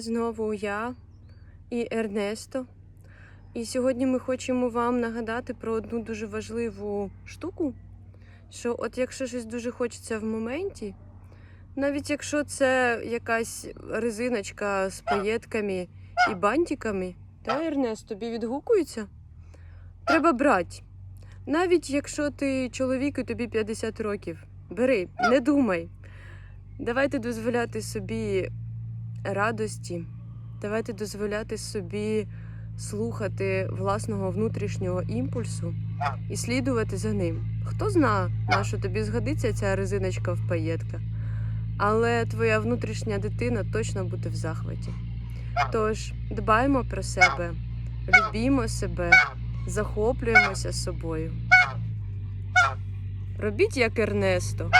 Знову я і Ернесто. І сьогодні ми хочемо вам нагадати про одну дуже важливу штуку. Що от якщо щось дуже хочеться в моменті, навіть якщо це якась резиночка з паєтками і бантиками, та Ернест тобі відгукується, треба брати. Навіть якщо ти чоловік і тобі 50 років, бери, не думай. Давайте дозволяти собі радості, давайте дозволяти собі слухати власного внутрішнього імпульсу і слідувати за ним. Хто зна, на що тобі згодиться ця резиночка в паєтка, але твоя внутрішня дитина точно буде в захваті. Тож дбаймо про себе, любімо себе, захоплюємося собою. Робіть як Ернесто.